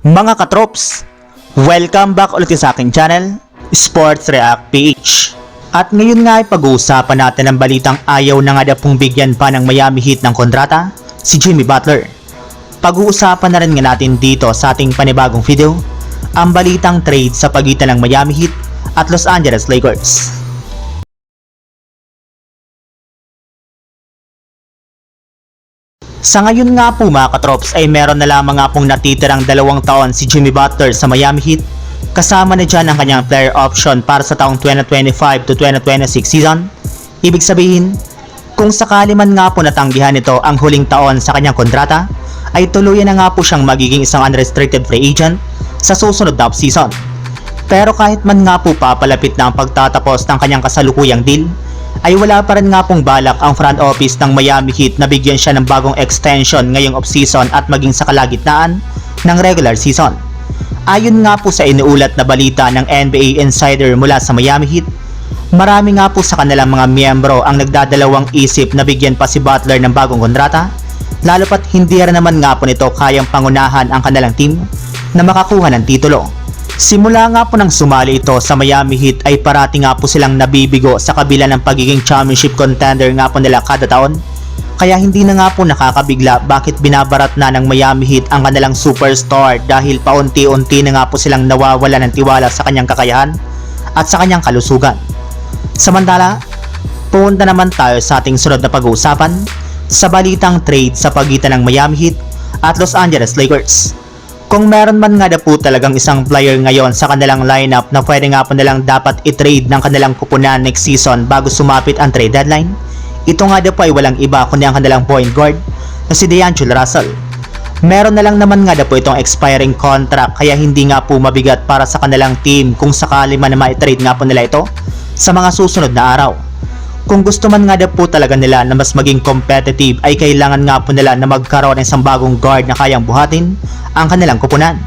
Mga katrops, welcome back ulit sa aking channel, Sports React PH. At ngayon nga ay pag-uusapan natin ang balitang ayaw na nga pong bigyan pa ng Miami Heat ng kontrata, si Jimmy Butler. Pag-uusapan na rin nga natin dito sa ating panibagong video, ang balitang trade sa pagitan ng Miami Heat at Los Angeles Lakers. Sa ngayon nga po mga katrops ay meron na lamang nga pong natitirang dalawang taon si Jimmy Butler sa Miami Heat kasama na dyan ang kanyang player option para sa taong 2025 to 2026 season. Ibig sabihin, kung sakali man nga po natanggihan ito ang huling taon sa kanyang kontrata, ay tuluyan na nga po siyang magiging isang unrestricted free agent sa susunod na season. Pero kahit man nga po papalapit na ang pagtatapos ng kanyang kasalukuyang deal, ay wala pa rin nga pong balak ang front office ng Miami Heat na bigyan siya ng bagong extension ngayong offseason at maging sa kalagitnaan ng regular season. Ayon nga po sa inuulat na balita ng NBA Insider mula sa Miami Heat, marami nga po sa kanilang mga miyembro ang nagdadalawang isip na bigyan pa si Butler ng bagong kontrata, lalo pat hindi rin naman nga po nito kayang pangunahan ang kanilang team na makakuha ng titulo. Simula nga po nang sumali ito sa Miami Heat ay parati nga po silang nabibigo sa kabila ng pagiging championship contender nga po nila kada taon. Kaya hindi na nga po nakakabigla bakit binabarat na ng Miami Heat ang kanilang superstar dahil paunti-unti na nga po silang nawawala ng tiwala sa kanyang kakayahan at sa kanyang kalusugan. Samantala, punta naman tayo sa ating sunod na pag-uusapan sa balitang trade sa pagitan ng Miami Heat at Los Angeles Lakers. Kung meron man nga na po talagang isang player ngayon sa kanilang lineup na pwede nga po nilang dapat i-trade ng kanilang kupunan next season bago sumapit ang trade deadline, ito nga daw po ay walang iba kundi ang kanilang point guard na si D'Angelo Russell. Meron na lang naman nga daw po itong expiring contract kaya hindi nga po mabigat para sa kanilang team kung sakali man na ma-trade nga po nila ito sa mga susunod na araw. Kung gusto man nga po talaga nila na mas maging competitive ay kailangan nga po nila na magkaroon ng isang bagong guard na kayang buhatin ang kanilang kupunan.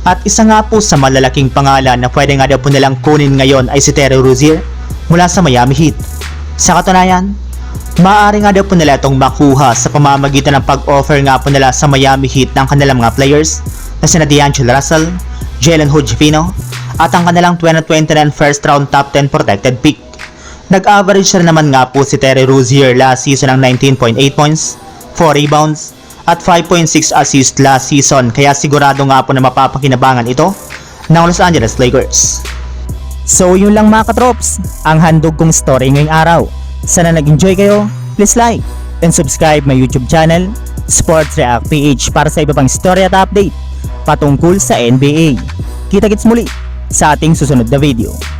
At isa nga po sa malalaking pangalan na pwede nga daw po nilang kunin ngayon ay si Terry Rozier mula sa Miami Heat. Sa katunayan, maaari nga daw po nila itong makuha sa pamamagitan ng pag-offer nga po nila sa Miami Heat ng kanilang mga players na sina D'Angelo Russell, Jalen Hood-Jefino at ang kanilang 2029 first round top 10 protected pick. Nag-average na naman nga po si Terry Rozier last season ng 19.8 points, 4 rebounds, at 5.6 assists last season kaya sigurado nga po na mapapakinabangan ito ng Los Angeles Lakers. So yun lang mga katrops, ang handog kong story ngayong araw. Sana nag-enjoy kayo, please like and subscribe my YouTube channel, Sports React PH para sa iba pang story at update patungkol sa NBA. Kita-kits muli sa ating susunod na video.